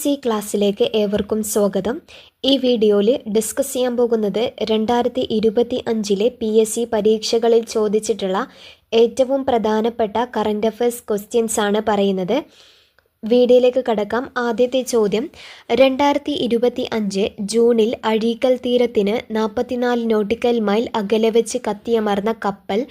C ക്ലാസ്സിലേക്ക് ഏവർക്കും സ്വാഗതം. ഈ വീഡിയോയിൽ ഡിസ്കസ് ചെയ്യാൻ പോകുന്നത് രണ്ടായിരത്തി ഇരുപത്തി അഞ്ചിലെ പി എസ് സി പരീക്ഷകളിൽ ചോദിച്ചിട്ടുള്ള ഏറ്റവും പ്രധാനപ്പെട്ട കറണ്ട് അഫയേഴ്സ് ക്വസ്റ്റ്യൻസ് ആണ് പറയുന്നത്. വീഡിയോയിലേക്ക് കടക്കാം. ആദ്യത്തെ ചോദ്യം രണ്ടായിരത്തി ഇരുപത്തി അഞ്ച് ജൂണിൽ അഴീക്കൽ തീരത്തിന് നാൽപ്പത്തിനാല് നോട്ടിക്കൽ മൈൽ അകലെ വെച്ച് കത്തിയമർന്ന കപ്പൽ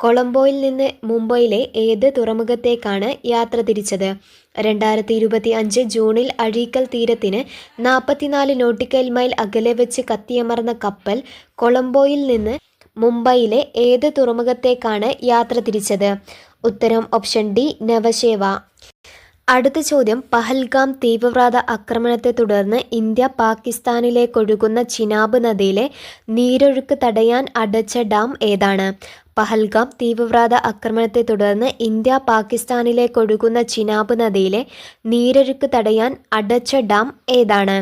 കൊളംബോയിൽ നിന്ന് മുംബൈയിലെ ഏത് തുറമുഖത്തേക്കാണ് യാത്ര തിരിച്ചത്? രണ്ടായിരത്തി ഇരുപത്തി അഞ്ച് ജൂണിൽ അഴീക്കൽ തീരത്തിന് നാൽപ്പത്തിനാല് നോട്ടിക്കൽ മൈൽ അകലെ വെച്ച് കത്തിയമർന്ന കപ്പൽ കൊളംബോയിൽ നിന്ന് മുംബൈയിലെ ഏത് തുറമുഖത്തേക്കാണ് യാത്ര തിരിച്ചത്? ഉത്തരം ഓപ്ഷൻ ഡി നവശേവ. അടുത്ത ചോദ്യം പഹൽഗാം തീവ്രവാദ ആക്രമണത്തെ തുടർന്ന് ഇന്ത്യ പാകിസ്ഥാനിലേക്കൊഴുകുന്ന ചിനാബ് നദിയിലെ നീരൊഴുക്ക് തടയാൻ അടച്ച ഡാം ഏതാണ്? പഹൽഗാം തീവ്രവാദ ആക്രമണത്തെ തുടർന്ന് ഇന്ത്യ പാകിസ്ഥാനിലേക്കൊഴുകുന്ന ചിനാബ് നദിയിലെ നീരൊഴുക്ക് തടയാൻ അടച്ച ഡാം ഏതാണ്?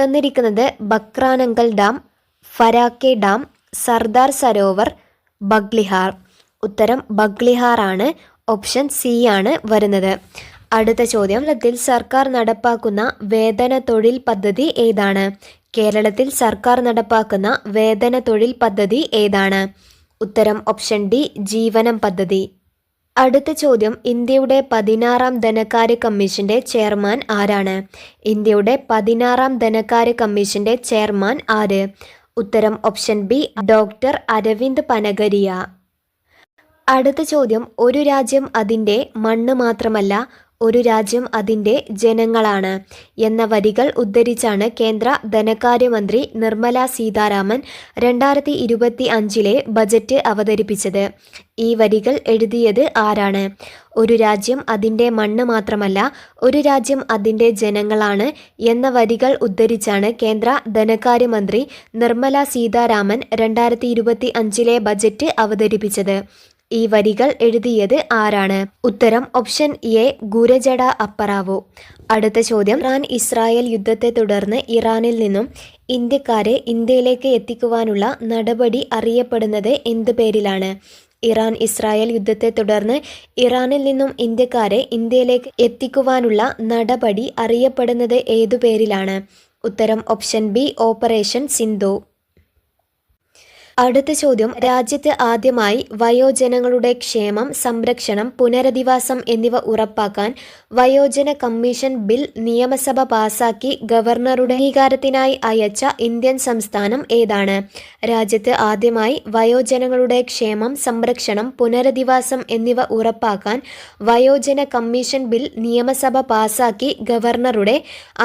തന്നിരിക്കുന്നത് ബക്രാനങ്കൽ ഡാം ഫരാക്കെ ഡാം സർദാർ സരോവർ ബഗ്ലിഹാർ. ഉത്തരം ബഗ്ലിഹാർ ആണ് ഓപ്ഷൻ സി ആണ് വരുന്നത്. അടുത്ത ചോദ്യം. ലത്തിൽ സർക്കാർ നടപ്പാക്കുന്ന വേതന തൊഴിൽ പദ്ധതി ഏതാണ്? കേരളത്തിൽ സർക്കാർ നടപ്പാക്കുന്ന വേതന തൊഴിൽ പദ്ധതി ഏതാണ്? ഉത്തരം ഓപ്ഷൻ ഡി ജീവനം പദ്ധതി. അടുത്ത ചോദ്യം ഇന്ത്യയുടെ പതിനാറാം ധനകാര്യ കമ്മീഷന്റെ ചെയർമാൻ ആരാണ്? ഇന്ത്യയുടെ പതിനാറാം ധനകാര്യ കമ്മീഷന്റെ ചെയർമാൻ ആര്? ഉത്തരം option B doctor Arvind Panagariya. അടുത്ത ചോദ്യം ഒരു രാജ്യം അതിന്റെ മണ്ണ് മാത്രമല്ല ഒരു രാജ്യം അതിന്റെ ജനങ്ങളാണ് എന്ന വരികൾ ഉദ്ധരിച്ചാണ് കേന്ദ്ര ധനകാര്യമന്ത്രി നിർമ്മല സീതാരാമൻ രണ്ടായിരത്തി ഇരുപത്തി അഞ്ചിലെ ബജറ്റ് അവതരിപ്പിച്ചത്. ഈ വരികൾ എഴുതിയത് ആരാണ്? ഒരു രാജ്യം അതിന്റെ മണ്ണ് മാത്രമല്ല ഒരു രാജ്യം അതിന്റെ ജനങ്ങളാണ് എന്ന വരികൾ ഉദ്ധരിച്ചാണ് കേന്ദ്ര ധനകാര്യമന്ത്രി നിർമ്മല സീതാരാമൻ രണ്ടായിരത്തി ഇരുപത്തി അഞ്ചിലെ ബജറ്റ് അവതരിപ്പിച്ചത്. ഈ വരികൾ എഴുതിയത് ആരാണ്? ഉത്തരം ഓപ്ഷൻ എ ഗുരജട അപ്പറാവോ. അടുത്ത ചോദ്യം ഇറാൻ ഇസ്രായേൽ യുദ്ധത്തെ തുടർന്ന് ഇറാനിൽ നിന്നും ഇന്ത്യക്കാരെ ഇന്ത്യയിലേക്ക് എത്തിക്കുവാനുള്ള നടപടി അറിയപ്പെടുന്നത് എന്ത് പേരിലാണ്? ഇറാൻ ഇസ്രായേൽ യുദ്ധത്തെ തുടർന്ന് ഇറാനിൽ നിന്നും ഇന്ത്യക്കാരെ ഇന്ത്യയിലേക്ക് എത്തിക്കുവാനുള്ള നടപടി അറിയപ്പെടുന്നത് ഏതു പേരിലാണ്? ഉത്തരം ഓപ്ഷൻ ബി ഓപ്പറേഷൻ സിന്ധു. അടുത്ത ചോദ്യം രാജ്യത്ത് ആദ്യമായി വയോജനങ്ങളുടെ ക്ഷേമം സംരക്ഷണം പുനരധിവാസം എന്നിവ ഉറപ്പാക്കാൻ വയോജന കമ്മീഷൻ ബിൽ നിയമസഭ പാസാക്കി ഗവർണറുടെ അംഗീകാരത്തിനായി അയച്ച ഇന്ത്യൻ സംസ്ഥാനം ഏതാണ്? രാജ്യത്ത് ആദ്യമായി വയോജനങ്ങളുടെ ക്ഷേമം സംരക്ഷണം പുനരധിവാസം എന്നിവ ഉറപ്പാക്കാൻ വയോജന കമ്മീഷൻ ബിൽ നിയമസഭ പാസാക്കി ഗവർണറുടെ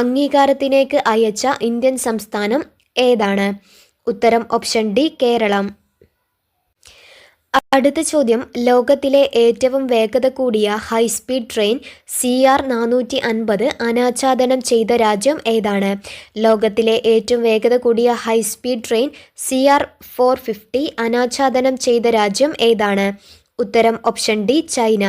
അംഗീകാരത്തിലേക്ക് അയച്ച ഇന്ത്യൻ സംസ്ഥാനം ഏതാണ്? ഉത്തരം ഓപ്ഷൻ ഡി കേരളം. അടുത്ത ചോദ്യം ലോകത്തിലെ ഏറ്റവും വേഗത കൂടിയ ഹൈസ്പീഡ് ട്രെയിൻ സി ആർ നാനൂറ്റി അൻപത് അനാച്ഛാദനം ചെയ്ത രാജ്യം ഏതാണ്? ലോകത്തിലെ ഏറ്റവും വേഗത കൂടിയ high speed train C R four fifty അനാച്ഛാദനം ചെയ്ത രാജ്യം ഏതാണ്? ഉത്തരം ഓപ്ഷൻ ഡി ചൈന.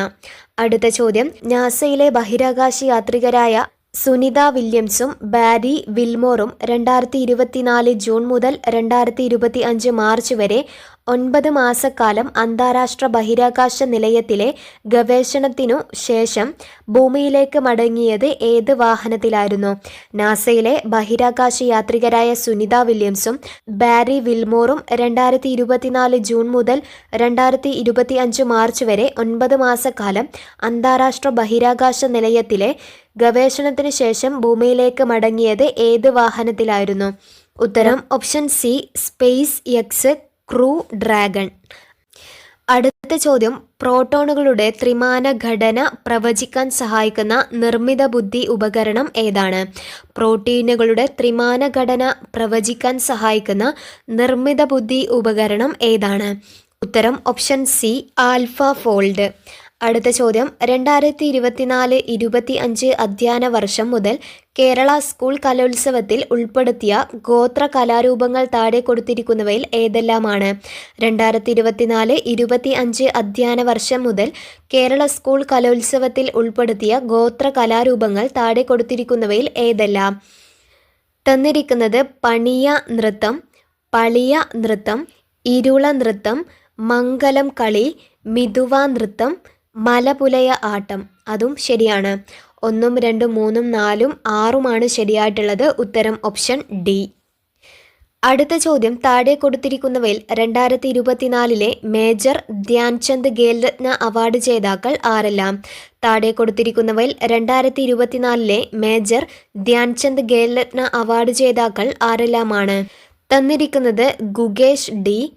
അടുത്ത ചോദ്യം നാസയിലെ ബഹിരാകാശ യാത്രികരായ സുനിത വില്യംസും ബാരി വിൽമോറും രണ്ടായിരത്തി ഇരുപത്തിനാല് ജൂൺ മുതൽ രണ്ടായിരത്തി ഇരുപത്തി അഞ്ച് മാർച്ച് വരെ ഒൻപത് മാസക്കാലം അന്താരാഷ്ട്ര ബഹിരാകാശ നിലയത്തിലെ ഗവേഷണത്തിനു ശേഷം ഭൂമിയിലേക്ക് മടങ്ങിയത് ഏത് വാഹനത്തിലായിരുന്നു? നാസയിലെ ബഹിരാകാശ യാത്രികരായ സുനിത വില്യംസും ബാരി വിൽമോറും രണ്ടായിരത്തി ഇരുപത്തിനാല് ജൂൺ മുതൽ രണ്ടായിരത്തി ഇരുപത്തി അഞ്ച് മാർച്ച് വരെ ഒൻപത് മാസക്കാലം അന്താരാഷ്ട്ര ബഹിരാകാശ നിലയത്തിലെ ഗവേഷണത്തിന് ശേഷം ഭൂമിയിലേക്ക് മടങ്ങിയത് ഏത് വാഹനത്തിലായിരുന്നു? ഉത്തരം option C SpaceX Crew Dragon. അടുത്ത ചോദ്യം. പ്രോട്ടോണുകളുടെ ത്രിമാന ഘടന പ്രവചിക്കാൻ സഹായിക്കുന്ന നിർമ്മിത ബുദ്ധി ഉപകരണം ഏതാണ്? പ്രോട്ടീനുകളുടെ ത്രിമാന ഘടന പ്രവചിക്കാൻ സഹായിക്കുന്ന നിർമ്മിത ബുദ്ധി ഉപകരണം ഏതാണ്? ഉത്തരം ഓപ്ഷൻ സി ആൽഫ ഫോൾഡ്. അടുത്ത ചോദ്യം. രണ്ടായിരത്തി ഇരുപത്തിനാല് ഇരുപത്തി അഞ്ച് അധ്യയന വർഷം മുതൽ കേരള സ്കൂൾ കലോത്സവത്തിൽ ഉൾപ്പെടുത്തിയ ഗോത്ര കലാരൂപങ്ങൾ താഴെ കൊടുത്തിരിക്കുന്നവയിൽ ഏതെല്ലാമാണ്? രണ്ടായിരത്തി ഇരുപത്തിനാല് ഇരുപത്തി അഞ്ച് അധ്യയന വർഷം മുതൽ കേരള സ്കൂൾ കലോത്സവത്തിൽ ഉൾപ്പെടുത്തിയ ഗോത്ര കലാരൂപങ്ങൾ താഴെ കൊടുത്തിരിക്കുന്നവയിൽ ഏതെല്ലാം? തന്നിരിക്കുന്നത് പണിയ നൃത്തം പളിയ നൃത്തം ഇരുള നൃത്തം മംഗലം കളി മിതുവ നൃത്തം മലപുലയ ആട്ടം. അതും ശരിയാണ്. ഒന്നും രണ്ടും മൂന്നും നാലും ആറുമാണ് ശരിയായിട്ടുള്ളത്. ഉത്തരം ഓപ്ഷൻ ഡി. അടുത്ത ചോദ്യം. താഴെ കൊടുത്തിരിക്കുന്നവയിൽ രണ്ടായിരത്തി ഇരുപത്തിനാലിലെ മേജർ ധ്യാൻചന്ദ് ഖേൽരത്ന അവാർഡ് ജേതാക്കൾ ആരെല്ലാം? താഴെ കൊടുത്തിരിക്കുന്നവയിൽ രണ്ടായിരത്തി ഇരുപത്തിനാലിലെ മേജർ ധ്യാൻചന്ദ് ഖേൽരത്ന അവാർഡ് ജേതാക്കൾ ആരെല്ലാമാണ്? തന്നിരിക്കുന്നത് ഗുഗേഷ് ഡി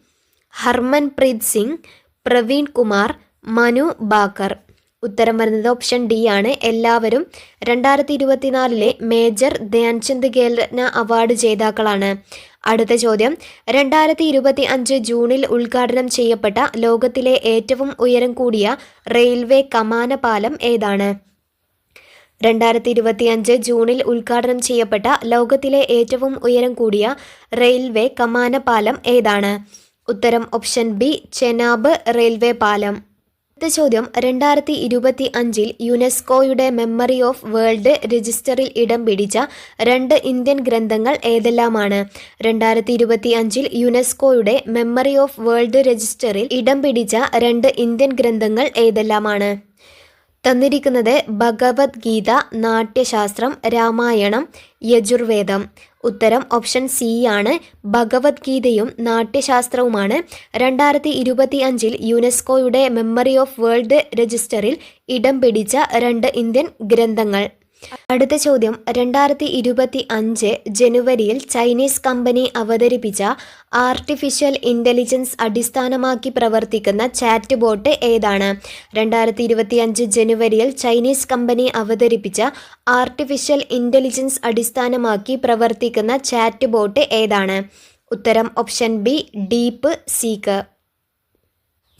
ഹർമൻപ്രീത് സിംഗ് പ്രവീൺ കുമാർ മനു ബാക്കർ. ഉത്തരം വരുന്നത് ഓപ്ഷൻ ഡി ആണ്. എല്ലാവരും രണ്ടായിരത്തി ഇരുപത്തിനാലിലെ മേജർ ധ്യാൻചന്ദ് ഖേൽരത്ന അവാർഡ് ജേതാക്കളാണ്. അടുത്ത ചോദ്യം. രണ്ടായിരത്തി ഇരുപത്തി അഞ്ച് ജൂണിൽ ഉദ്ഘാടനം ചെയ്യപ്പെട്ട ലോകത്തിലെ ഏറ്റവും ഉയരം കൂടിയ റെയിൽവേ കമാന പാലം ഏതാണ്? രണ്ടായിരത്തി ഇരുപത്തി അഞ്ച് ജൂണിൽ ഉദ്ഘാടനം ചെയ്യപ്പെട്ട ലോകത്തിലെ ഏറ്റവും ഉയരം കൂടിയ റെയിൽവേ കമാന പാലം ഏതാണ്? ഉത്തരം ഓപ്ഷൻ ബി ചെനാബ് റെയിൽവേ പാലം. അടുത്ത ചോദ്യം രണ്ടായിരത്തി ഇരുപത്തി അഞ്ചിൽ യുനെസ്കോയുടെ മെമ്മറി ഓഫ് വേൾഡ് രജിസ്റ്ററിൽ ഇടം പിടിച്ച രണ്ട് ഇന്ത്യൻ ഗ്രന്ഥങ്ങൾ ഏതെല്ലാമാണ്? രണ്ടായിരത്തി ഇരുപത്തി അഞ്ചിൽ യുനെസ്കോയുടെ മെമ്മറി ഓഫ് വേൾഡ് രജിസ്റ്ററിൽ ഇടം പിടിച്ച രണ്ട് ഇന്ത്യൻ ഗ്രന്ഥങ്ങൾ ഏതെല്ലാമാണ്? തന്നിരിക്കുന്നത് ഭഗവത്ഗീത നാട്യശാസ്ത്രം രാമായണം യജുർവേദം. ഉത്തരം ഓപ്ഷൻ സി ആണ്. ഭഗവത്ഗീതയും നാട്യശാസ്ത്രവുമാണ്. രണ്ടായിരത്തി ഇരുപത്തി അഞ്ചിൽ യുനെസ്കോയുടെ മെമ്മറി ഓഫ് വേൾഡ് രജിസ്റ്ററിൽ ഇടം പിടിച്ച രണ്ട് ഇന്ത്യൻ ഗ്രന്ഥങ്ങൾ. അടുത്ത ചോദ്യം. രണ്ടായിരത്തി ഇരുപത്തി അഞ്ച് ജനുവരിയിൽ ചൈനീസ് കമ്പനി അവതരിപ്പിച്ച ആർട്ടിഫിഷ്യൽ ഇന്റലിജൻസ് അടിസ്ഥാനമാക്കി പ്രവർത്തിക്കുന്ന ചാറ്റ് ബോട്ട് ഏതാണ്? രണ്ടായിരത്തി ഇരുപത്തി അഞ്ച് ജനുവരിയിൽ ചൈനീസ് കമ്പനി അവതരിപ്പിച്ച ആർട്ടിഫിഷ്യൽ ഇന്റലിജൻസ് അടിസ്ഥാനമാക്കി പ്രവർത്തിക്കുന്ന ചാറ്റ് ബോട്ട് ഏതാണ്? ഉത്തരം ഓപ്ഷൻ ബി ഡീപ്പ് സീക്ക്.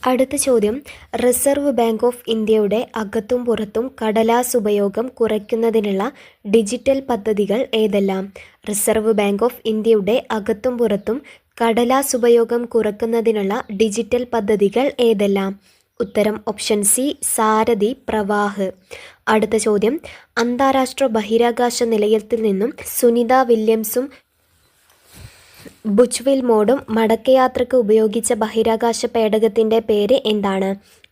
അടുത്ത ചോദ്യം. റിസർവ് ബാങ്ക് ഓഫ് ഇന്ത്യയുടെ അകത്തും പുറത്തും കടലാസ് ഉപയോഗം കുറയ്ക്കുന്നതിനുള്ള ഡിജിറ്റൽ പദ്ധതികൾ ഏതെല്ലാം? റിസർവ് ബാങ്ക് ഓഫ് ഇന്ത്യയുടെ അകത്തും പുറത്തും കടലാസ് ഉപയോഗം കുറയ്ക്കുന്നതിനുള്ള ഡിജിറ്റൽ പദ്ധതികൾ ഏതെല്ലാം? ഉത്തരം ഓപ്ഷൻ സി സാരഥി പ്രവാഹ്. അടുത്ത ചോദ്യം. അന്താരാഷ്ട്ര ബഹിരാകാശ നിലയത്തിൽ നിന്നും സുനിത വില്യംസും ബുച്ച്വിൽ മോഡും മടക്കയാത്രയ്ക്ക് ഉപയോഗിച്ച ബഹിരാകാശ പേടകത്തിന്റെ പേര് എന്താണ്?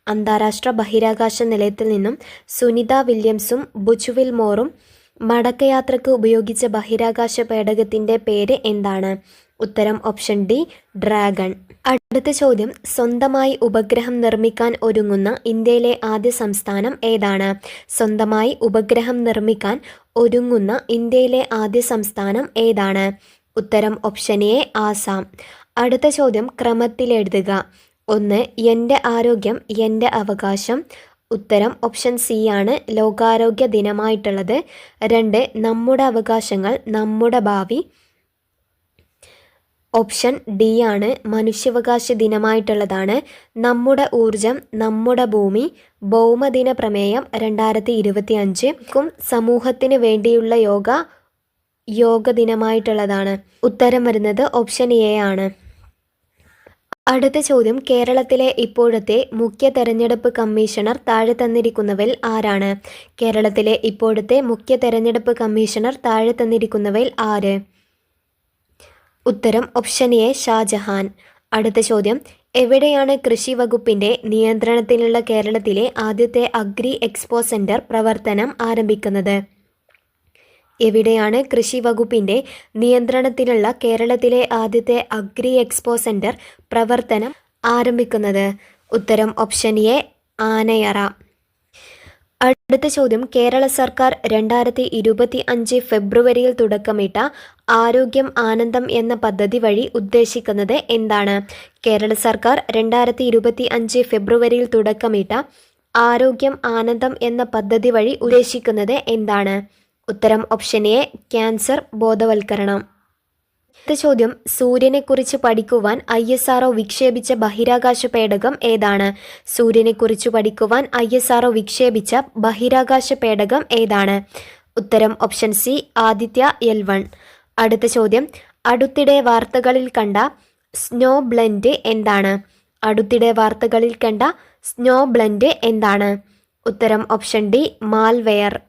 അന്താരാഷ്ട്ര ബഹിരാകാശ നിലയത്തിൽ നിന്നും സുനിത വില്യംസും ബുച്ച്വിൽ മോറും മടക്കയാത്രയ്ക്ക് ഉപയോഗിച്ച ബഹിരാകാശ പേടകത്തിന്റെ പേര് എന്താണ്? ഉത്തരം ഓപ്ഷൻ ഡി ഡ്രാഗൺ. അടുത്ത ചോദ്യം സ്വന്തമായി ഉപഗ്രഹം നിർമ്മിക്കാൻ ഒരുങ്ങുന്ന ഇന്ത്യയിലെ ആദ്യ സംസ്ഥാനം ഏതാണ്? സ്വന്തമായി ഉപഗ്രഹം നിർമ്മിക്കാൻ ഒരുങ്ങുന്ന ഇന്ത്യയിലെ ആദ്യ സംസ്ഥാനം ഏതാണ്? ഉത്തരം ഓപ്ഷൻ എ ആസാം. അടുത്ത ചോദ്യം ക്രമത്തിൽ എഴുതുക. ഒന്ന് എന്റെ ആരോഗ്യം എന്റെ അവകാശം. ഉത്തരം ഓപ്ഷൻ സി ആണ്. ലോകാരോഗ്യ ദിനമായിട്ടുള്ളത്. രണ്ട് നമ്മുടെ അവകാശങ്ങൾ നമ്മുടെ ഭാവി. ഓപ്ഷൻ ഡി ആണ്. മനുഷ്യാവകാശ ദിനമായിട്ടുള്ളതാണ്. നമ്മുടെ ഊർജം നമ്മുടെ ഭൂമി. ഭൗമദിന പ്രമേയം രണ്ടായിരത്തി ഇരുപത്തി അഞ്ചും സമൂഹത്തിന് വേണ്ടിയുള്ള യോഗ യോഗ ദിനമായിട്ടുള്ളതാണ് ഉത്തരം വരുന്നത് ഓപ്ഷൻ എ ആണ്. അടുത്ത ചോദ്യം കേരളത്തിലെ ഇപ്പോഴത്തെ മുഖ്യ തെരഞ്ഞെടുപ്പ് കമ്മീഷണർ താഴെ തന്നിരിക്കുന്നവയിൽ ആരാണ്? കേരളത്തിലെ ഇപ്പോഴത്തെ മുഖ്യ തെരഞ്ഞെടുപ്പ് കമ്മീഷണർ താഴെ തന്നിരിക്കുന്നവയിൽ ആര്? ഉത്തരം ഓപ്ഷൻ എ ഷാജഹാൻ. അടുത്ത ചോദ്യം എവിടെയാണ് കൃഷി വകുപ്പിന്റെ നിയന്ത്രണത്തിലുള്ള കേരളത്തിലെ ആദ്യത്തെ അഗ്രി എക്സ്പോ സെന്റർ പ്രവർത്തനം ആരംഭിക്കുന്നത്? എവിടെയാണ് കൃഷി വകുപ്പിന്റെ നിയന്ത്രണത്തിലുള്ള കേരളത്തിലെ ആദ്യത്തെ അഗ്രി എക്സ്പോ സെന്റർ പ്രവർത്തനം ആരംഭിക്കുന്നത്? ഉത്തരം ഓപ്ഷൻ എ ആനയറ. അടുത്ത ചോദ്യം കേരള സർക്കാർ രണ്ടായിരത്തി ഇരുപത്തി അഞ്ച് ഫെബ്രുവരിയിൽ തുടക്കമിട്ട ആരോഗ്യം ആനന്ദം എന്ന പദ്ധതി വഴി ഉദ്ദേശിക്കുന്നത് എന്താണ്? കേരള സർക്കാർ രണ്ടായിരത്തി ഇരുപത്തി അഞ്ച് ഫെബ്രുവരിയിൽ തുടക്കമിട്ട ആരോഗ്യം ആനന്ദം എന്ന പദ്ധതി വഴി ഉദ്ദേശിക്കുന്നത് എന്താണ്? ഉത്തരം ഓപ്ഷൻ എ ക്യാൻസർ ബോധവൽക്കരണം. അടുത്ത ചോദ്യം സൂര്യനെക്കുറിച്ച് പഠിക്കുവാൻ ഐ എസ് ആർഒ വിക്ഷേപിച്ച ബഹിരാകാശ പേടകം ഏതാണ്? സൂര്യനെക്കുറിച്ച് പഠിക്കുവാൻ ഐ എസ് ആർഒ വിക്ഷേപിച്ച ബഹിരാകാശ പേടകം ഏതാണ്? ഉത്തരം option C Aditya L one. അടുത്ത ചോദ്യം അടുത്തിടെ വാർത്തകളിൽ കണ്ട സ്നോ ബ്ലൻഡ് എന്താണ്? അടുത്തിടെ വാർത്തകളിൽ കണ്ട സ്നോ ബ്ലൻഡ് എന്താണ്? ഉത്തരം ഓപ്ഷൻ ഡി മാൽവെയർ.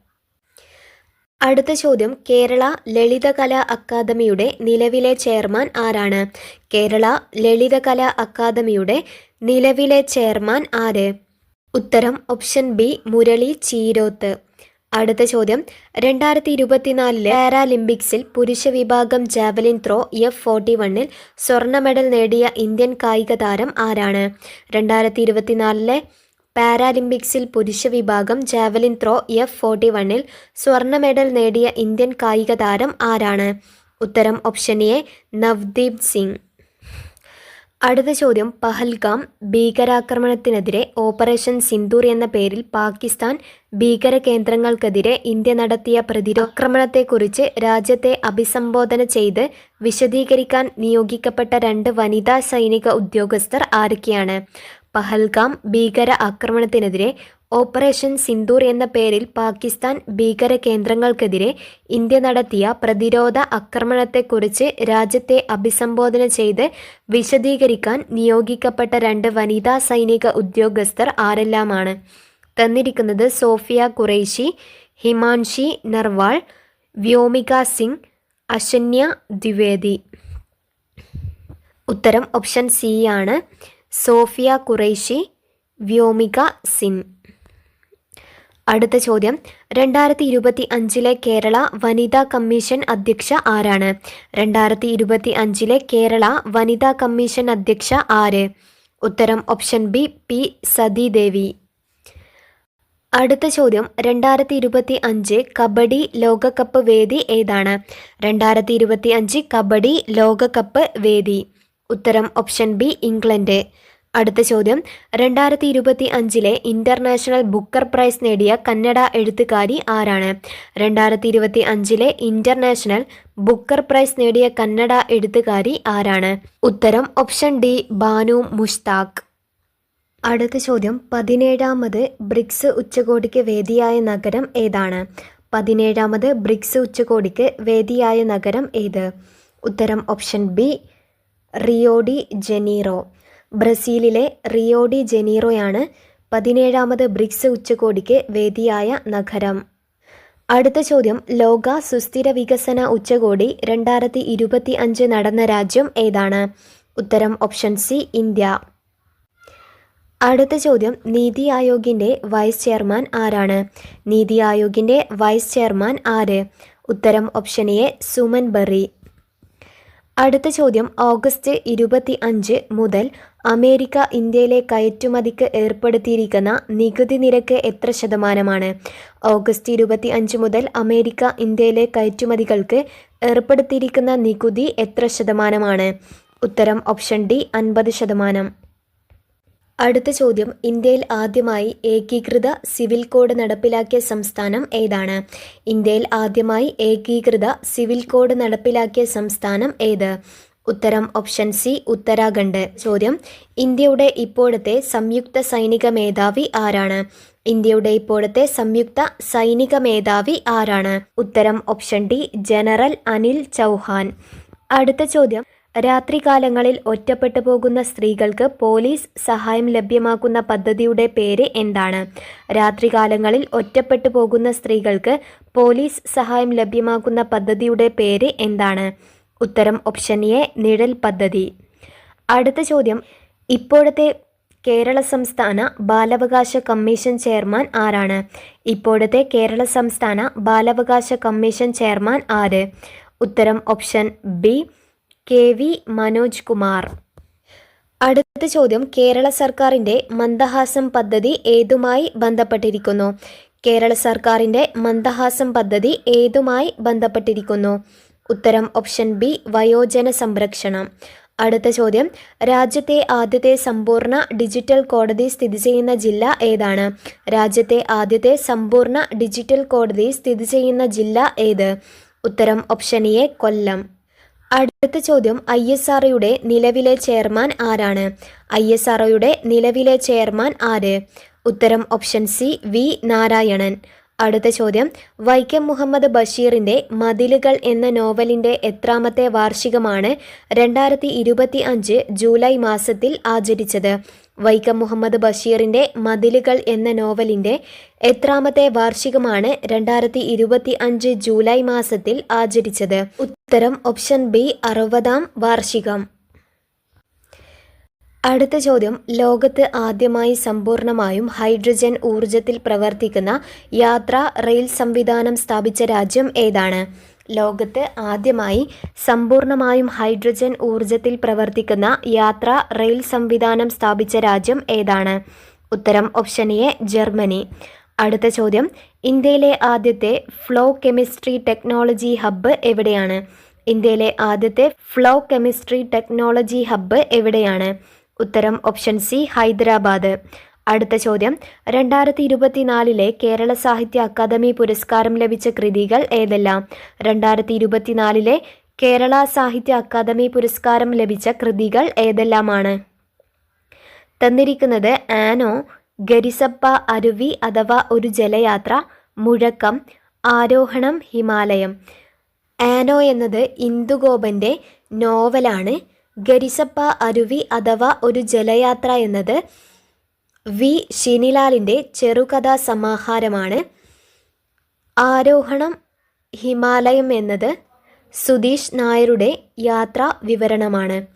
അടുത്ത ചോദ്യം കേരള ലളിതകലാ അക്കാദമിയുടെ നിലവിലെ ചെയർമാൻ ആരാണ്? കേരള ലളിതകലാ അക്കാദമിയുടെ നിലവിലെ ചെയർമാൻ ആര്? ഉത്തരം ഓപ്ഷൻ ബി മുരളി ചീരോത്ത്. അടുത്ത ചോദ്യം രണ്ടായിരത്തി ഇരുപത്തിനാലിലെ പാരാലിമ്പിക്സിൽ പുരുഷ വിഭാഗം ജാവലിൻ ത്രോ എഫ് ഫോർട്ടി വണ്ണിൽ സ്വർണ മെഡൽ നേടിയ ഇന്ത്യൻ കായിക താരം ആരാണ്? രണ്ടായിരത്തി ഇരുപത്തിനാലിലെ പാരാലിമ്പിക്സിൽ പുരുഷ വിഭാഗം ജാവലിൻ ത്രോ എഫ് ഫോർട്ടി വണ്ണിൽ സ്വർണ മെഡൽ നേടിയ ഇന്ത്യൻ കായിക താരം ആരാണ്? ഉത്തരം ഓപ്ഷൻ എ നവ്ദീപ് സിംഗ്. അടുത്ത ചോദ്യം പഹൽഗാം ഭീകരാക്രമണത്തിനെതിരെ ഓപ്പറേഷൻ സിന്ദൂർ എന്ന പേരിൽ പാകിസ്ഥാൻ ഭീകര കേന്ദ്രങ്ങൾക്കെതിരെ ഇന്ത്യ നടത്തിയ പ്രതിരോക്രമണത്തെക്കുറിച്ച് രാജ്യത്തെ അഭിസംബോധന ചെയ്ത് വിശദീകരിക്കാൻ നിയോഗിക്കപ്പെട്ട രണ്ട് വനിതാ സൈനിക ഉദ്യോഗസ്ഥർ ആരൊക്കെയാണ്? പഹൽഗാം ഭീകര ആക്രമണത്തിനെതിരെ ഓപ്പറേഷൻ സിന്ദൂർ എന്ന പേരിൽ പാകിസ്ഥാൻ ഭീകര കേന്ദ്രങ്ങൾക്കെതിരെ ഇന്ത്യ നടത്തിയ പ്രതിരോധ ആക്രമണത്തെക്കുറിച്ച് രാജ്യത്തെ അഭിസംബോധന ചെയ്ത് വിശദീകരിക്കാൻ നിയോഗിക്കപ്പെട്ട രണ്ട് വനിതാ സൈനിക ഉദ്യോഗസ്ഥർ ആരെല്ലാമാണ്? തന്നിരിക്കുന്നത് സോഫിയ ഖുറൈഷി ഹിമാൻഷി നർവാൾ വ്യോമിക സിംഗ് അശന്യ ദ്വിവേദി. ഉത്തരം ഓപ്ഷൻ സി ആണ്. സോഫിയ കുറേശി വ്യോമിക സിൻ. അടുത്ത ചോദ്യം. രണ്ടായിരത്തി ഇരുപത്തി അഞ്ചിലെ കേരള വനിതാ കമ്മീഷൻ അധ്യക്ഷ ആരാണ്? രണ്ടായിരത്തി ഇരുപത്തി അഞ്ചിലെ കേരള വനിതാ കമ്മീഷൻ അധ്യക്ഷ ആര്? ഉത്തരം ഓപ്ഷൻ ബി പി സതീദേവി. അടുത്ത ചോദ്യം. രണ്ടായിരത്തി ഇരുപത്തി അഞ്ച് കബഡി ലോകകപ്പ് വേദി ഏതാണ്? രണ്ടായിരത്തി ഇരുപത്തി അഞ്ച് കബഡി ലോകകപ്പ് വേദി. ഉത്തരം ഓപ്ഷൻ ബി ഇംഗ്ലണ്ട്. അടുത്ത ചോദ്യം. രണ്ടായിരത്തി ഇരുപത്തി അഞ്ചിലെ ഇന്റർനാഷണൽ ബുക്കർ പ്രൈസ് നേടിയ കന്നഡ എഴുത്തുകാരി ആരാണ്? രണ്ടായിരത്തി ഇരുപത്തി അഞ്ചിലെ ഇന്റർനാഷണൽ ബുക്കർ പ്രൈസ് നേടിയ കന്നഡ എഴുത്തുകാരി ആരാണ്? ഉത്തരം ഓപ്ഷൻ ഡി ബാനു മുഷ്താഖ്. അടുത്ത ചോദ്യം. പതിനേഴാമത് ബ്രിക്സ് ഉച്ചകോടിക്ക് വേദിയായ നഗരം ഏതാണ്? പതിനേഴാമത് ബ്രിക്സ് ഉച്ചകോടിക്ക് വേദിയായ നഗരം ഏത്? ഉത്തരം option B Rio de Janeiro. ബ്രസീലിലെ റിയോഡി ജനീറോയാണ് പതിനേഴാമത് ബ്രിക്സ് ഉച്ചകോടിക്ക് വേദിയായ നഗരം. അടുത്ത ചോദ്യം ലോക സുസ്ഥിര വികസന ഉച്ചകോടി രണ്ടായിരത്തി ഇരുപത്തി അഞ്ച് നടന്ന രാജ്യം ഏതാണ്? ഉത്തരം ഓപ്ഷൻ സി ഇന്ത്യ. അടുത്ത ചോദ്യം നീതി ആയോഗിന്റെ വൈസ് ചെയർമാൻ ആരാണ്? നീതി ആയോഗിന്റെ വൈസ് ചെയർമാൻ ആര്? ഉത്തരം ഓപ്ഷൻ എ സുമൻ ബറി. അടുത്ത ചോദ്യം ഓഗസ്റ്റ് ഇരുപത്തി അഞ്ച് മുതൽ അമേരിക്ക ഇന്ത്യയിലെ കയറ്റുമതിക്ക് ഏർപ്പെടുത്തിയിരിക്കുന്ന നികുതി നിരക്ക് എത്ര ശതമാനമാണ്? ഓഗസ്റ്റ് ഇരുപത്തി അഞ്ച് മുതൽ അമേരിക്ക ഇന്ത്യയിലെ കയറ്റുമതികൾക്ക് ഏർപ്പെടുത്തിയിരിക്കുന്ന നികുതി എത്ര ശതമാനമാണ്? ഉത്തരം ഓപ്ഷൻ ഡി അൻപത് ശതമാനം. അടുത്ത ചോദ്യം. ഇന്ത്യയിൽ ആദ്യമായി ഏകീകൃത സിവിൽ കോഡ് നടപ്പിലാക്കിയ സംസ്ഥാനം ഏതാണ്? ഇന്ത്യയിൽ ആദ്യമായി ഏകീകൃത സിവിൽ കോഡ് നടപ്പിലാക്കിയ സംസ്ഥാനം ഏത്? ഉത്തരം ഓപ്ഷൻ സി ഉത്തരാഖണ്ഡ്. ചോദ്യം. ഇന്ത്യയുടെ ഇപ്പോഴത്തെ സംയുക്ത സൈനിക മേധാവി ആരാണ്? ഇന്ത്യയുടെ ഇപ്പോഴത്തെ സംയുക്ത സൈനിക മേധാവി ആരാണ്? ഉത്തരം option D general Anil Chauhan. അടുത്ത ചോദ്യം. രാത്രികാലങ്ങളിൽ ഒറ്റപ്പെട്ടു പോകുന്ന സ്ത്രീകൾക്ക് പോലീസ് സഹായം ലഭ്യമാക്കുന്ന പദ്ധതിയുടെ പേര് എന്താണ്? രാത്രികാലങ്ങളിൽ ഒറ്റപ്പെട്ടു പോകുന്ന സ്ത്രീകൾക്ക് പോലീസ് സഹായം ലഭ്യമാക്കുന്ന പദ്ധതിയുടെ പേര് എന്താണ്? ഉത്തരം ഓപ്ഷൻ എ നിഴൽ പദ്ധതി. അടുത്ത ചോദ്യം. ഇപ്പോഴത്തെ കേരള സംസ്ഥാന ബാലാവകാശ കമ്മീഷൻ ചെയർമാൻ ആരാണ്? ഇപ്പോഴത്തെ കേരള സംസ്ഥാന ബാലാവകാശ കമ്മീഷൻ ചെയർമാൻ ആര്? ഉത്തരം option B K V Manoj Kumar. അടുത്ത ചോദ്യം കേരള സർക്കാരിന്റെ മന്ദഹാസം പദ്ധതി ഏതുമായി ബന്ധപ്പെട്ടിരിക്കുന്നു? കേരള സർക്കാരിന്റെ മന്ദഹാസം പദ്ധതി ഏതുമായി ബന്ധപ്പെട്ടിരിക്കുന്നു? ഉത്തരം ഓപ്ഷൻ ബി വയോജന സംരക്ഷണം. അടുത്ത ചോദ്യം രാജ്യത്തെ ആദ്യത്തെ സമ്പൂർണ ഡിജിറ്റൽ കോടതി സ്ഥിതി ചെയ്യുന്ന ജില്ല ഏതാണ്? രാജ്യത്തെ ആദ്യത്തെ സമ്പൂർണ ഡിജിറ്റൽ കോടതി സ്ഥിതി ചെയ്യുന്ന ജില്ല ഏത്? ഉത്തരം ഓപ്ഷൻ എ കൊല്ലം. അടുത്ത ചോദ്യം ഐ എസ് ആർഒയുടെ നിലവിലെ ചെയർമാൻ ആരാണ്? ഐ എസ് ആർഒയുടെ നിലവിലെ ചെയർമാൻ ആര്? ഉത്തരം ഓപ്ഷൻ സി വി നാരായണൻ. അടുത്ത ചോദ്യം വൈക്കം മുഹമ്മദ് ബഷീറിന്റെ മതിലുകൾ എന്ന നോവലിന്റെ എത്രാമത്തെ വാർഷികമാണ് രണ്ടായിരത്തി ജൂലൈ മാസത്തിൽ ആചരിച്ചത്. വൈക്കം മുഹമ്മദ് ബഷീറിന്റെ മതിലുകൾ എന്ന നോവലിന്റെ എത്രാമത്തെ വാർഷികമാണ് രണ്ടായിരത്തി ഇരുപത്തി അഞ്ച് ജൂലൈ മാസത്തിൽ ആചരിച്ചത്. ഉത്തരം ഓപ്ഷൻ ബി അറുപതാം വാർഷികം. അടുത്ത ചോദ്യം ലോകത്ത് ആദ്യമായി സമ്പൂർണമായും ഹൈഡ്രജൻ ഊർജത്തിൽ പ്രവർത്തിക്കുന്ന യാത്രാ റെയിൽ സംവിധാനം സ്ഥാപിച്ച രാജ്യം ഏതാണ്? ലോകത്ത് ആദ്യമായി സമ്പൂർണമായും ഹൈഡ്രജൻ ഊർജത്തിൽ പ്രവർത്തിക്കുന്ന യാത്രാ റെയിൽ സംവിധാനം സ്ഥാപിച്ച രാജ്യം ഏതാണ്? ഉത്തരം ഓപ്ഷൻ എ ജർമ്മനി. അടുത്ത ചോദ്യം ഇന്ത്യയിലെ ആദ്യത്തെ ഫ്ലോ കെമിസ്ട്രി ടെക്നോളജി ഹബ്ബ് എവിടെയാണ്? ഇന്ത്യയിലെ ആദ്യത്തെ ഫ്ലോ കെമിസ്ട്രി ടെക്നോളജി ഹബ്ബ് എവിടെയാണ്? ഉത്തരം ഓപ്ഷൻ സി ഹൈദരാബാദ്. അടുത്ത ചോദ്യം. രണ്ടായിരത്തി ഇരുപത്തിനാലിലെ കേരള സാഹിത്യ അക്കാദമി പുരസ്കാരം ലഭിച്ച കൃതികൾ ഏതെല്ലാം? രണ്ടായിരത്തി ഇരുപത്തിനാലിലെ കേരള സാഹിത്യ അക്കാദമി പുരസ്കാരം ലഭിച്ച കൃതികൾ ഏതെല്ലാമാണ്? തന്നിരിക്കുന്നത് ആനോ ഗരിസപ്പ അരുവി അഥവാ ഒരു ജലയാത്ര മുഴക്കം ആരോഹണം ഹിമാലയം. ആനോ എന്നത് ഇന്ദുഗോപന്റെ നോവലാണ്. ഗരിസപ്പ അരുവി അഥവാ ഒരു ജലയാത്ര എന്നത് വി ശിനിലാലിന്റെ ചെറുകഥാ സമാഹാരമാണ് ആരോഹണം ഹിമാലയം എന്നത് സുധീഷ് നായരുടെ യാത്രാ വിവരണമാണ്.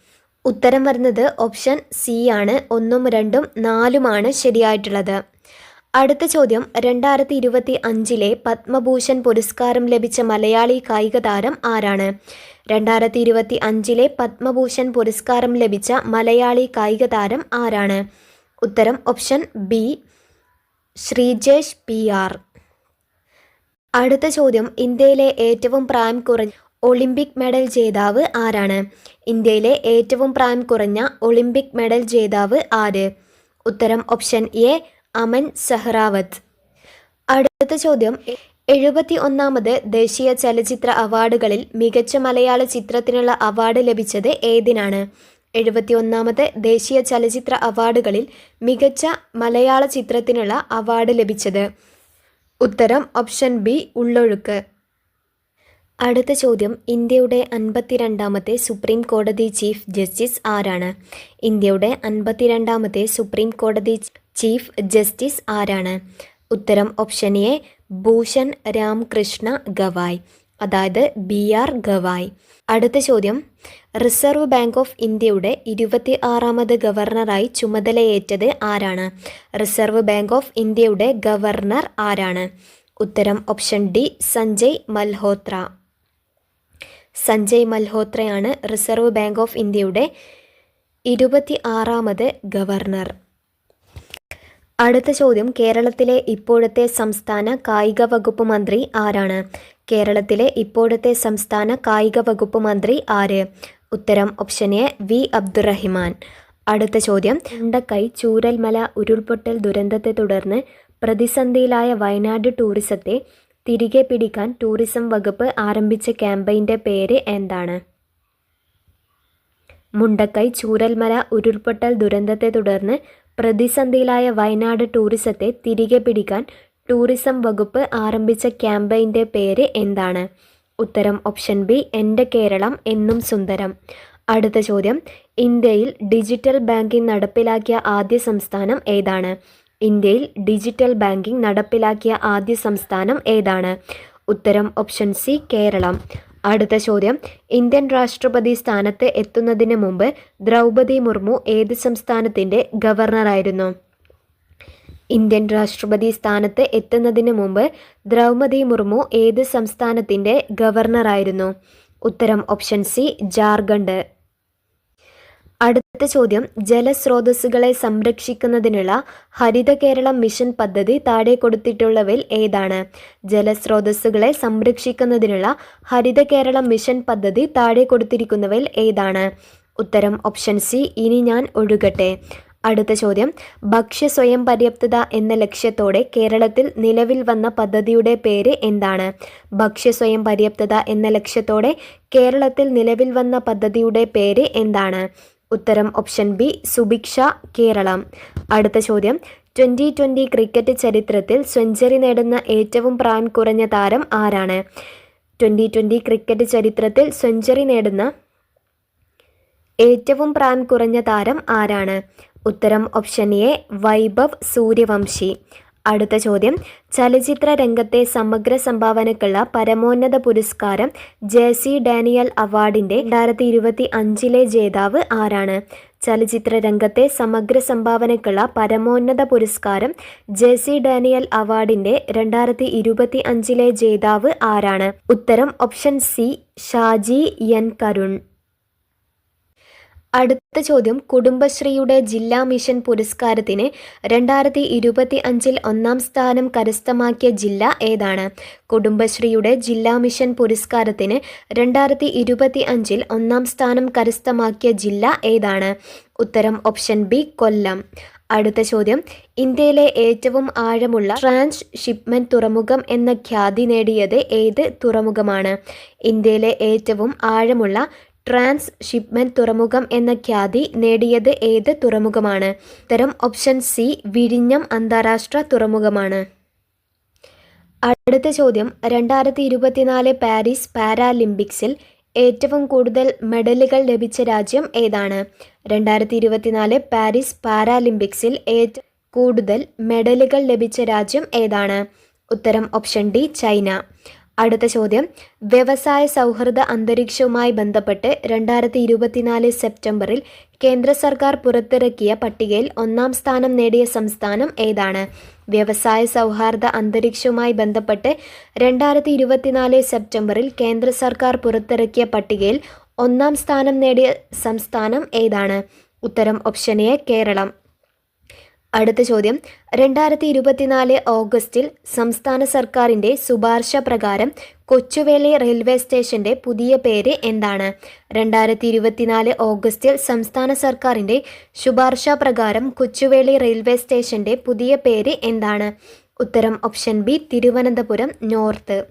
ഉത്തരം വരുന്നത് ഓപ്ഷൻ സി ആണ്. ഒന്നും രണ്ടും നാലുമാണ് ശരിയായിട്ടുള്ളത്. അടുത്ത ചോദ്യം. രണ്ടായിരത്തി ഇരുപത്തി അഞ്ചിലെ പത്മഭൂഷൺ പുരസ്കാരം ലഭിച്ച മലയാളി കായിക താരം ആരാണ്? രണ്ടായിരത്തി ഇരുപത്തി അഞ്ചിലെ പത്മഭൂഷൺ പുരസ്കാരം ലഭിച്ച മലയാളി കായിക താരം ആരാണ്? ഉത്തരം option B Sreejesh P R അടുത്ത ചോദ്യം ഇന്ത്യയിലെ ഏറ്റവും പ്രായം കുറഞ്ഞ ഒളിമ്പിക് മെഡൽ ജേതാവ് ആരാണ്? ഇന്ത്യയിലെ ഏറ്റവും പ്രായം കുറഞ്ഞ ഒളിമ്പിക് മെഡൽ ജേതാവ് ആര്? ഉത്തരം ഓപ്ഷൻ എ അമൻ സഹ്റാവത്ത്. അടുത്ത ചോദ്യം എഴുപത്തി ഒന്നാമത് ദേശീയ ചലച്ചിത്ര അവാർഡുകളിൽ മികച്ച മലയാള ചിത്രത്തിനുള്ള അവാർഡ് ലഭിച്ചത് ഏതിനാണ്? എഴുപത്തി ഒന്നാമത് ദേശീയ ചലച്ചിത്ര അവാർഡുകളിൽ മികച്ച മലയാള ചിത്രത്തിനുള്ള അവാർഡ് ലഭിച്ചത്. ഉത്തരം ഓപ്ഷൻ ബി ഉള്ളൊഴുക്ക്. അടുത്ത ചോദ്യം ഇന്ത്യയുടെ അൻപത്തിരണ്ടാമത്തെ സുപ്രീം കോടതി ചീഫ് ജസ്റ്റിസ് ആരാണ്? ഇന്ത്യയുടെ അൻപത്തിരണ്ടാമത്തെ സുപ്രീം കോടതി ചീഫ് ജസ്റ്റിസ് ആരാണ്? ഉത്തരം ഓപ്ഷൻ എ ഭൂഷൺ രാംകൃഷ്ണ ഗവായ്. അതായത് ബി ആർ ഗവായ്. അടുത്ത ചോദ്യം. റിസർവ് ബാങ്ക് ഓഫ് ഇന്ത്യയുടെ ഇരുപത്തി ആറാമത് ഗവർണറായി ചുമതലയേറ്റത് ആരാണ്? റിസർവ് ബാങ്ക് ഓഫ് ഇന്ത്യയുടെ ഗവർണർ ആരാണ്? ഉത്തരം ഓപ്ഷൻ ഡി സഞ്ജയ് മൽഹോത്ര. സഞ്ജയ് മൽഹോത്രയാണ് റിസർവ് ബാങ്ക് ഓഫ് ഇന്ത്യയുടെ ഇരുപത്തി ആറാമത് ഗവർണർ. അടുത്ത ചോദ്യം. കേരളത്തിലെ ഇപ്പോഴത്തെ സംസ്ഥാന കായിക വകുപ്പ് മന്ത്രി ആരാണ്? കേരളത്തിലെ ഇപ്പോഴത്തെ സംസ്ഥാന കായിക വകുപ്പ് മന്ത്രി ആര്? ഉത്തരം ഓപ്ഷൻ എ വി അബ്ദുറഹിമാൻ. അടുത്ത ചോദ്യം. ഉണ്ടക്കൈ ചൂരൽമല ഉരുൾപൊട്ടൽ ദുരന്തത്തെ തുടർന്ന് പ്രതിസന്ധിയിലായ വയനാട് ടൂറിസത്തെ തിരികെ പിടിക്കാൻ ടൂറിസം വകുപ്പ് ആരംഭിച്ച ക്യാമ്പയിന്റെ പേര് എന്താണ്? മുണ്ടക്കൈ ചൂരൽമല ഉരുൾപൊട്ടൽ ദുരന്തത്തെ തുടർന്ന് പ്രതിസന്ധിയിലായ വയനാട് ടൂറിസത്തെ തിരികെ പിടിക്കാൻ ടൂറിസം വകുപ്പ് ആരംഭിച്ച ക്യാമ്പയിന്റെ പേര് എന്താണ്? ഉത്തരം ഓപ്ഷൻ ബി എന്റെ കേരളം എന്നും സുന്ദരം. അടുത്ത ചോദ്യം ഇന്ത്യയിൽ ഡിജിറ്റൽ ബാങ്കിംഗ് നടപ്പിലാക്കിയ ആദ്യ സംസ്ഥാനം ഏതാണ്? ഇന്ത്യയിൽ ഡിജിറ്റൽ ബാങ്കിംഗ് നടപ്പിലാക്കിയ ആദ്യ സംസ്ഥാനം ഏതാണ്? ഉത്തരം ഓപ്ഷൻ സി കേരളം. അടുത്ത ചോദ്യം ഇന്ത്യൻ രാഷ്ട്രപതി സ്ഥാനത്ത് എത്തുന്നതിന് മുമ്പ് ദ്രൗപദി മുർമു ഏത് സംസ്ഥാനത്തിന്റെ ഗവർണറായിരുന്നു? ഇന്ത്യൻ രാഷ്ട്രപതി സ്ഥാനത്ത് എത്തുന്നതിന് മുമ്പ് ദ്രൗപദി മുർമു ഏത് സംസ്ഥാനത്തിന്റെ ഗവർണറായിരുന്നു? ഉത്തരം ഓപ്ഷൻ സി ജാർഖണ്ഡ്. അടുത്ത ചോദ്യം. ജലസ്രോതസ്സുകളെ സംരക്ഷിക്കുന്നതിനുള്ള ഹരിത കേരളം മിഷൻ പദ്ധതി താഴെ കൊടുത്തിട്ടുള്ളവയിൽ ഏതാണ്? ജലസ്രോതസ്സുകളെ സംരക്ഷിക്കുന്നതിനുള്ള ഹരിത കേരളം മിഷൻ പദ്ധതി താഴെ കൊടുത്തിരിക്കുന്നവയിൽ ഏതാണ്? ഉത്തരം ഓപ്ഷൻ സി ഇനി ഞാൻ ഒഴുകട്ടെ. അടുത്ത ചോദ്യം. ഭക്ഷ്യ സ്വയം പര്യാപ്തത എന്ന ലക്ഷ്യത്തോടെ കേരളത്തിൽ നിലവിൽ വന്ന പദ്ധതിയുടെ പേര് എന്താണ്? ഭക്ഷ്യ സ്വയം പര്യാപ്തത എന്ന ലക്ഷ്യത്തോടെ കേരളത്തിൽ നിലവിൽ വന്ന പദ്ധതിയുടെ പേര് എന്താണ്? ഉത്തരം ഓപ്ഷൻ ബി സുഭിക്ഷ കേരളം. അടുത്ത ചോദ്യം. ട്വന്റി ട്വന്റി ക്രിക്കറ്റ് ചരിത്രത്തിൽ സെഞ്ചുറി നേടുന്ന ഏറ്റവും പ്രായം കുറഞ്ഞ താരം ആരാണ്? ട്വന്റി ട്വന്റി ക്രിക്കറ്റ് ചരിത്രത്തിൽ സെഞ്ചുറി നേടുന്ന ഏറ്റവും പ്രായം കുറഞ്ഞ താരം ആരാണ്? ഉത്തരം ഓപ്ഷൻ എ വൈഭവ് സൂര്യവംശി. അടുത്ത ചോദ്യം ചലച്ചിത്ര രംഗത്തെ സമഗ്ര സംഭാവനക്കുള്ള പരമോന്നത പുരസ്കാരം ജെ സി ഡാനിയൽ അവാർഡിന്റെ രണ്ടായിരത്തി ഇരുപത്തി അഞ്ചിലെ ജേതാവ് ആരാണ്? ചലച്ചിത്ര രംഗത്തെ സമഗ്ര സംഭാവനയ്ക്കുള്ള പരമോന്നത പുരസ്കാരം ജെ സി ഡാനിയൽ അവാർഡിന്റെ രണ്ടായിരത്തി ഇരുപത്തി അഞ്ചിലെ ജേതാവ് ആരാണ്? ഉത്തരം option C Shaji N Karun. അടുത്ത ചോദ്യം. കുടുംബശ്രീയുടെ ജില്ലാ മിഷൻ പുരസ്കാരത്തിന് രണ്ടായിരത്തി ഇരുപത്തി അഞ്ചിൽ ഒന്നാം സ്ഥാനം കരസ്ഥമാക്കിയ ജില്ല ഏതാണ്? കുടുംബശ്രീയുടെ ജില്ലാ മിഷൻ പുരസ്കാരത്തിന് രണ്ടായിരത്തി ഇരുപത്തി അഞ്ചിൽ ഒന്നാം സ്ഥാനം കരസ്ഥമാക്കിയ ജില്ല ഏതാണ്? ഉത്തരം ഓപ്ഷൻ ബി കൊല്ലം. അടുത്ത ചോദ്യം. ഇന്ത്യയിലെ ഏറ്റവും ആഴമുള്ള ട്രാൻസ് ഷിപ്മെന്റ് തുറമുഖം എന്ന ഖ്യാതി നേടിയത് ഏത് തുറമുഖമാണ്? ഇന്ത്യയിലെ ഏറ്റവും ആഴമുള്ള ട്രാൻസ് ഷിപ്മെന്റ് തുറമുഖം എന്ന ഖ്യാതി നേടിയത് ഏത് തുറമുഖമാണ്? ഉത്തരം ഓപ്ഷൻ സി വിഴിഞ്ഞം അന്താരാഷ്ട്ര തുറമുഖമാണ്. അടുത്ത ചോദ്യം. രണ്ടായിരത്തി ഇരുപത്തിനാല് പാരീസ് പാരാലിമ്പിക്സിൽ ഏറ്റവും കൂടുതൽ മെഡലുകൾ ലഭിച്ച രാജ്യം ഏതാണ്? രണ്ടായിരത്തി ഇരുപത്തിനാല് പാരീസ് പാരാലിമ്പിക്സിൽ ഏറ്റവും കൂടുതൽ മെഡലുകൾ ലഭിച്ച രാജ്യം ഏതാണ്? ഉത്തരം ഓപ്ഷൻ ഡി ചൈന. അടുത്ത ചോദ്യം. വ്യവസായ സൗഹൃദ അന്തരീക്ഷവുമായി ബന്ധപ്പെട്ട് രണ്ടായിരത്തി ഇരുപത്തിനാല് സെപ്റ്റംബറിൽ കേന്ദ്ര സർക്കാർ പുറത്തിറക്കിയ പട്ടികയിൽ ഒന്നാം സ്ഥാനം നേടിയ സംസ്ഥാനം ഏതാണ്? വ്യവസായ സൗഹാർദ്ദ അന്തരീക്ഷവുമായി ബന്ധപ്പെട്ട് രണ്ടായിരത്തി ഇരുപത്തിനാല് സെപ്റ്റംബറിൽ കേന്ദ്ര സർക്കാർ പുറത്തിറക്കിയ പട്ടികയിൽ ഒന്നാം സ്ഥാനം നേടിയ സംസ്ഥാനം ഏതാണ്? ഉത്തരം ഓപ്ഷൻ എ കേരളം. അടുത്ത ചോദ്യം. രണ്ടായിരത്തി ഇരുപത്തിനാല് ഓഗസ്റ്റിൽ സംസ്ഥാന സർക്കാരിന്റെ ശുപാർശ പ്രകാരം കൊച്ചുവേളി റെയിൽവേ സ്റ്റേഷന്റെ പുതിയ പേര് എന്താണ്? രണ്ടായിരത്തി ഇരുപത്തിനാല് ഓഗസ്റ്റിൽ സംസ്ഥാന സർക്കാരിന്റെ ശുപാർശ പ്രകാരം കൊച്ചുവേളി റെയിൽവേ സ്റ്റേഷന്റെ പുതിയ പേര് എന്താണ്? ഉത്തരം ഓപ്ഷൻ ബി തിരുവനന്തപുരം നോർത്ത്.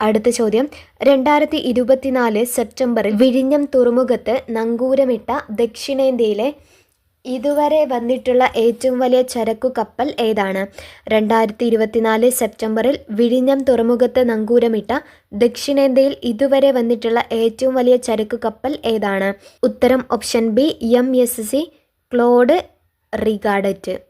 അടുത്ത ചോദ്യം. രണ്ടായിരത്തി ഇരുപത്തിനാല് സെപ്റ്റംബറിൽ വിഴിഞ്ഞം തുറമുഖത്ത് നങ്കൂരമിട്ട ദക്ഷിണേന്ത്യയിലെ ഇതുവരെ വന്നിട്ടുള്ള ഏറ്റവും വലിയ ചരക്കു കപ്പൽ ഏതാണ്? രണ്ടായിരത്തി ഇരുപത്തിനാല് സെപ്റ്റംബറിൽ വിഴിഞ്ഞം തുറമുഖത്ത് നങ്കൂരമിട്ട ദക്ഷിണേന്ത്യയിൽ ഇതുവരെ വന്നിട്ടുള്ള ഏറ്റവും വലിയ ചരക്കു കപ്പൽ ഏതാണ്? ഉത്തരം option B M S C Claude റിഗാഡറ്റ്.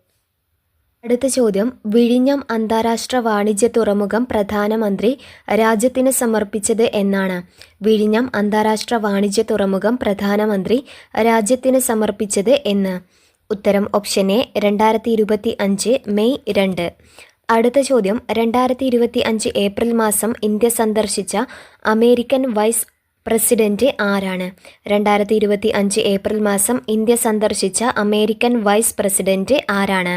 അടുത്ത ചോദ്യം. വിഴിഞ്ഞം അന്താരാഷ്ട്ര വാണിജ്യ തുറമുഖം പ്രധാനമന്ത്രി രാജ്യത്തിന് സമർപ്പിച്ചത് എന്നാണ്. വിഴിഞ്ഞം അന്താരാഷ്ട്ര വാണിജ്യ തുറമുഖം പ്രധാനമന്ത്രി രാജ്യത്തിന് സമർപ്പിച്ചത് എന്ന്. ഉത്തരം ഓപ്ഷൻ എ രണ്ടായിരത്തി ഇരുപത്തി അഞ്ച് മെയ് രണ്ട്. അടുത്ത ചോദ്യം. രണ്ടായിരത്തി ഇരുപത്തി അഞ്ച് ഏപ്രിൽ മാസം ഇന്ത്യ സന്ദർശിച്ച അമേരിക്കൻ വൈസ് പ്രസിഡന്റ് ആരാണ്? രണ്ടായിരത്തി ഇരുപത്തി അഞ്ച് ഏപ്രിൽ മാസം ഇന്ത്യ സന്ദർശിച്ച അമേരിക്കൻ വൈസ് പ്രസിഡന്റ് ആരാണ്?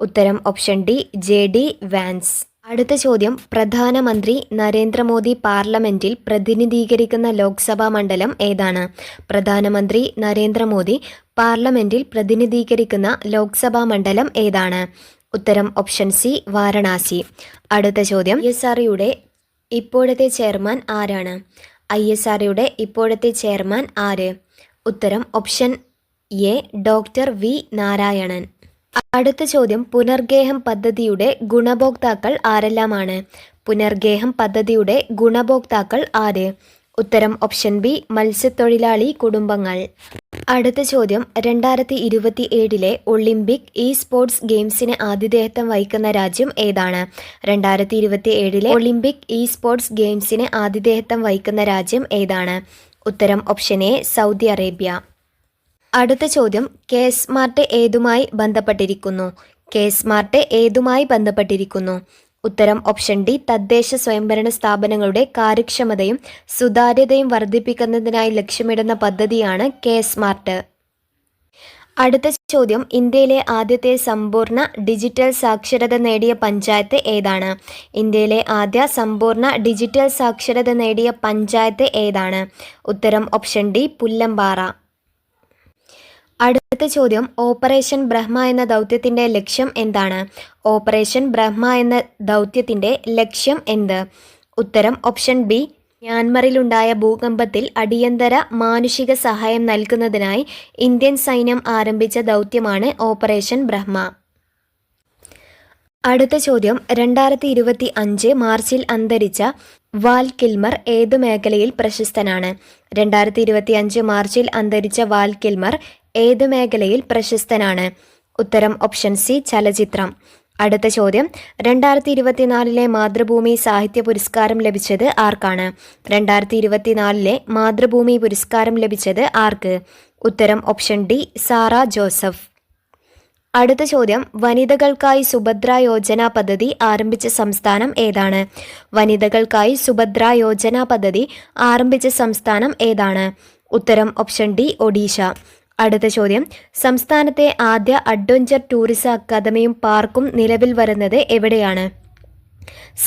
ഉത്തരം option D J D Vance. അടുത്ത ചോദ്യം പ്രധാനമന്ത്രി നരേന്ദ്രമോദി പാർലമെന്റിൽ പ്രതിനിധീകരിക്കുന്ന ലോക്സഭാ മണ്ഡലം ഏതാണ്? പ്രധാനമന്ത്രി നരേന്ദ്രമോദി പാർലമെന്റിൽ പ്രതിനിധീകരിക്കുന്ന ലോക്സഭാ മണ്ഡലം ഏതാണ്? ഉത്തരം ഓപ്ഷൻ സി വാരണാസി. അടുത്ത ചോദ്യം എസ് ആർയുടെ ഇപ്പോഴത്തെ ചെയർമാൻ ആരാണ്? ഐ എസ് ആർഒയുടെ ഇപ്പോഴത്തെ ചെയർമാൻ ആര്? ഉത്തരം option A doctor V Narayanan. അടുത്ത ചോദ്യം പുനർഗേഹം പദ്ധതിയുടെ ഗുണഭോക്താക്കൾ ആരെല്ലാമാണ്? പുനർഗേഹം പദ്ധതിയുടെ ഗുണഭോക്താക്കൾ ആര്? ഉത്തരം ഓപ്ഷൻ ബി മത്സ്യത്തൊഴിലാളി കുടുംബങ്ങൾ. അടുത്ത ചോദ്യം രണ്ടായിരത്തി ഇരുപത്തി ഏഴിലെ ഒളിമ്പിക് ഇ സ്പോർട്സ് ഗെയിംസിന് ആതിഥേയത്വം വഹിക്കുന്ന രാജ്യം ഏതാണ്? രണ്ടായിരത്തി ഇരുപത്തി ഏഴിലെ ഒളിമ്പിക് ഇ സ്പോർട്സ് ഗെയിംസിന് ആതിഥേയത്വം വഹിക്കുന്ന രാജ്യം ഏതാണ്? ഉത്തരം ഓപ്ഷൻ എ സൗദി അറേബ്യ. അടുത്ത ചോദ്യം കെ സ്മാർട്ട് ഏതുമായി ബന്ധപ്പെട്ടിരിക്കുന്നു? കെ സ്മാർട്ട് ഏതുമായി ബന്ധപ്പെട്ടിരിക്കുന്നു? ഉത്തരം ഓപ്ഷൻ ഡി തദ്ദേശ സ്വയംഭരണ സ്ഥാപനങ്ങളുടെ കാര്യക്ഷമതയും സുതാര്യതയും വർദ്ധിപ്പിക്കുന്നതിനായി ലക്ഷ്യമിടുന്ന പദ്ധതിയാണ് കെ സ്മാർട്ട്. അടുത്ത ചോദ്യം ഇന്ത്യയിലെ ആദ്യത്തെ സമ്പൂർണ ഡിജിറ്റൽ സാക്ഷരത നേടിയ പഞ്ചായത്ത് ഏതാണ്? ഇന്ത്യയിലെ ആദ്യ സമ്പൂർണ ഡിജിറ്റൽ സാക്ഷരത നേടിയ പഞ്ചായത്ത് ഏതാണ്? ഉത്തരം ഓപ്ഷൻ ഡി പുല്ലമ്പാറ. അടുത്ത ചോദ്യം ഓപ്പറേഷൻ ബ്രഹ്മ എന്ന ദൗത്യത്തിന്റെ ലക്ഷ്യം എന്താണ്? ഓപ്പറേഷൻ ബ്രഹ്മ എന്ന ദൗത്യത്തിന്റെ ലക്ഷ്യം എന്ത്? ഉത്തരം ഓപ്ഷൻ ബി മ്യാൻമറിലുണ്ടായ ഭൂകമ്പത്തിൽ അടിയന്തര മാനുഷിക സഹായം നൽകുന്നതിനായി ഇന്ത്യൻ സൈന്യം ആരംഭിച്ച ദൗത്യമാണ് ഓപ്പറേഷൻ ബ്രഹ്മ. അടുത്ത ചോദ്യം രണ്ടായിരത്തി ഇരുപത്തി അഞ്ച് മാർച്ചിൽ അന്തരിച്ച വാൽ കിൽമർ ഏത് മേഖലയിൽ പ്രശസ്തനാണ്? രണ്ടായിരത്തി ഇരുപത്തി അഞ്ച് മാർച്ചിൽ അന്തരിച്ച വാൽ കിൽമർ ഏത് മേഖലയിൽ പ്രശസ്തനാണ്? ഉത്തരം ഓപ്ഷൻ സി ചലച്ചിത്രം. അടുത്ത ചോദ്യം. രണ്ടായിരത്തി ഇരുപത്തിനാലിലെ മാതൃഭൂമി സാഹിത്യ പുരസ്കാരം ലഭിച്ചത് ആർക്കാണ്? രണ്ടായിരത്തി ഇരുപത്തിനാലിലെ മാതൃഭൂമി പുരസ്കാരം ലഭിച്ചത് ആർക്ക്? ഉത്തരം ഓപ്ഷൻ ഡി സാറ ജോസഫ്. അടുത്ത ചോദ്യം. വനിതകൾക്കായി സുഭദ്ര യോജന പദ്ധതി ആരംഭിച്ച സംസ്ഥാനം ഏതാണ്? വനിതകൾക്കായി സുഭദ്ര യോജന പദ്ധതി ആരംഭിച്ച സംസ്ഥാനം ഏതാണ്? ഉത്തരം ഓപ്ഷൻ ഡി ഒഡീഷ. അടുത്ത ചോദ്യം. സംസ്ഥാനത്തെ ആദ്യ അഡ്വഞ്ചർ ടൂറിസം അക്കാദമിയും പാർക്കും നിലവിൽ വരുന്നത് എവിടെയാണ്?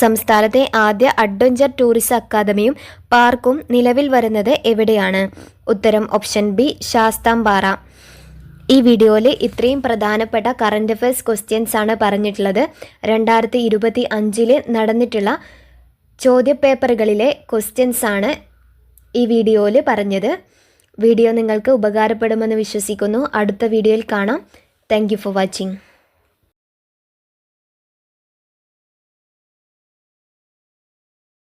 സംസ്ഥാനത്തെ ആദ്യ അഡ്വഞ്ചർ ടൂറിസം അക്കാദമിയും പാർക്കും നിലവിൽ വരുന്നത് എവിടെയാണ്? ഉത്തരം ഓപ്ഷൻ ബി ശാസ്താംപാറ. ഈ വീഡിയോയിൽ ഇത്രയും പ്രധാനപ്പെട്ട കറണ്ട് അഫയേഴ്സ് ക്വസ്റ്റ്യൻസ് ആണ് പറഞ്ഞിട്ടുള്ളത്. രണ്ടായിരത്തി ഇരുപത്തി അഞ്ചിൽ നടന്നിട്ടുള്ള ചോദ്യപേപ്പറുകളിലെ ക്വസ്റ്റ്യൻസ് ആണ് ഈ വീഡിയോയിൽ പറഞ്ഞത്. വീഡിയോ നിങ്ങൾക്ക് ഉപകാരപ്പെടുമെന്ന് വിശ്വസിക്കുന്നു. അടുത്ത വീഡിയോയിൽ കാണാം. Thank for watching